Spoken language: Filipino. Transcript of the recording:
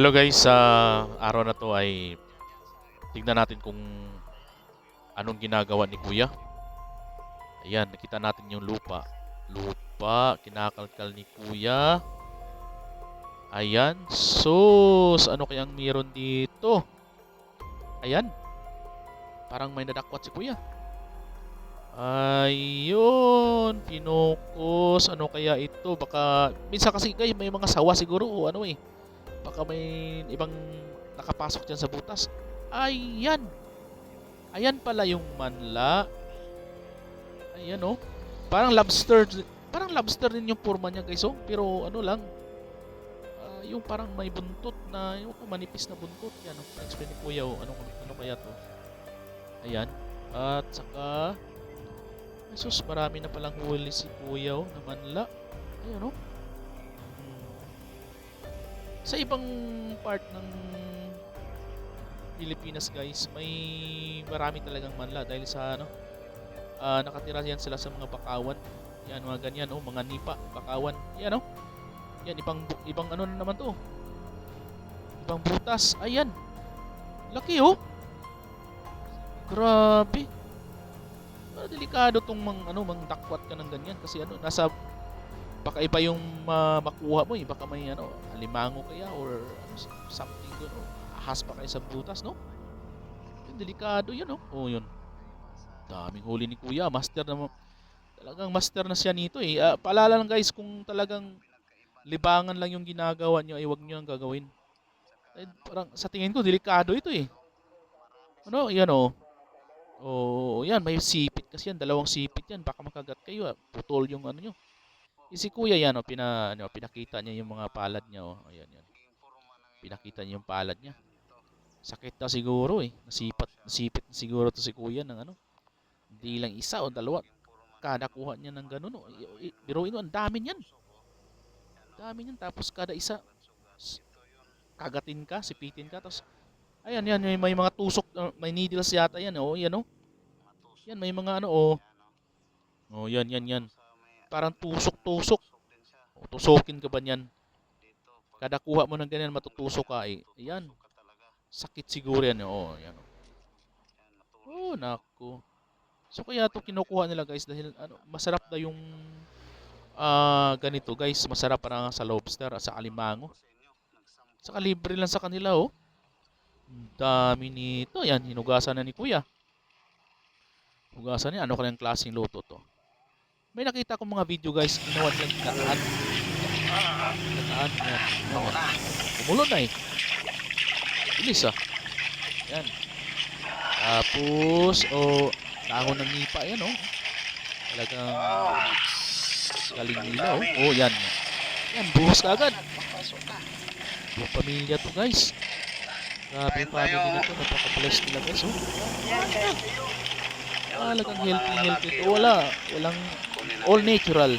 Hello guys, sa araw na to ay tignan natin kung anong ginagawa ni Kuya. Ayan, nakita natin yung lupa. Lupa, kinakalkal ni Kuya. Ayan, sus, ano kayang meron dito? Ayan, parang may nadakwat si Kuya. Ayun, pinukus. Ano kaya ito? Baka, minsan kasi guys, may mga sawa siguro o ano eh. Baka may ibang nakapasok dyan sa butas. Ayan. Ayan pala yung manla. Ayan oh. Parang lobster. Parang lobster din yung forma niya guys oh. Pero ano lang. ah, yung parang may buntot na, yung manipis na buntot. Yan oh. Explain ni Kuya oh. Ano, ano kaya to? Ayan. At saka, ay sus, marami na palang huli si Kuya oh, na manla. Ayan oh. Sa ibang part ng Pilipinas guys, may marami talagang manla dahil sa ano, ah, nakatira yan sila sa mga bakawan. Yan mga ganyan oh, mga nipa, bakawan. Yan oh. Yan ibang ibang ano na naman to. Ibang butas. Ayan. Laki oh. Grabe. Ah, delikado tong mang ano mang dakwat ka ng ganyan kasi ano nasa baka iba yung ma- makuha mo eh. Baka may ano alimango kaya or something doon o ahas pa kayo sa butas no? Yun delikado yun no? Oh yun. Daming huli ni kuya. Master na talagang master na siya nito eh. Ah, paalala lang guys kung talagang libangan lang yung ginagawa nyo ay wag nyo ang gagawin. Eh, parang sa tingin ko delikado ito eh. Ano yan oh. Oh, yan, may sipit kasi yan, dalawang sipit yan, baka makagat kayo, ah. putol yung ano nyo. Eh, si kuya yan, oh, pina, ano, pinakita niya yung mga palad niya, oh. Ayan, yan. Pinakita niya yung palad niya. Sakit na siguro eh. Nasipat, nasipit na siguro to si kuya ng ano. Hindi lang isa o dalawa. Kada kuha niya ng ganun, oh. Biruin mo, ang dami niyan. Dami niyan, tapos kada isa, kagatin ka, sipitin ka, tapos Ayan, yan, may, may mga tusok, uh, may needles yata yan, oh, yan, oh. Yan, may mga ano, oh. Oh, yan, yan, yan. Parang tusok-tusok. Tusukin ka ba niyan? Kada kuha mo ng ganyan, matutusok ka, eh. Ayan. Sakit siguro yan, oh, yan, oh. Naku. So, kaya to kinukuha nila, guys, dahil, ano, masarap na yung, ah, ganito, guys. Masarap para sa lobster, at sa alimango. Saka libre lang sa kanila, oh. Dami nito. Yan, hinugasan na ni Kuya. Hugasan niya. Ano kayang klaseng luto to? May nakita akong mga video guys. Ginawa nilang gataan. Gataan. Yan. Kumulo na eh. Bilis ah. Yan. Tapos, oh, dahon ng nipa. Yan oh. Talagang galing nila oh. Oh, yan. Yan, buhos ka agad. Buong pamilya to guys. Grabe yung family na to. Napaka-bless nila guys. Oh. Talagang healthy healthy to. Wala. Walang all natural.